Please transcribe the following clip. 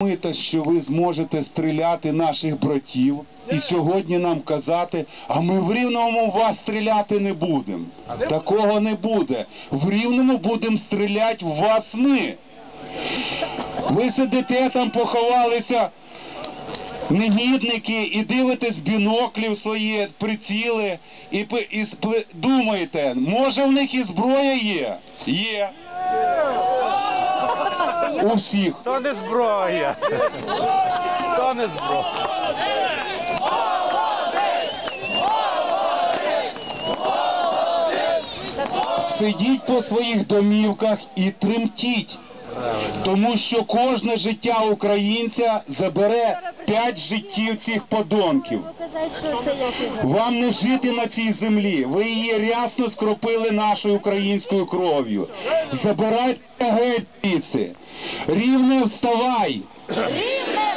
Думаєте, що ви зможете стріляти наших братів і сьогодні нам казати, а ми в рівному вас стріляти не будемо. Такого не буде. В рівному будемо стріляти в вас ми. Ви сидите там, поховалися негідники і дивитесь біноклів свої, приціли, і, і спле- думаєте, може в них і зброя є? Є. У всіх. То не зброя. То не зброя. Сидіть по своїх домівках і тремтіть. Тому що кожне життя українця забере п'ять життів цих подонків. Вам не жити на цій землі. Ви її рясно скропили нашою українською кров'ю. Забирайте геть піци. Рівне вставай! Рівне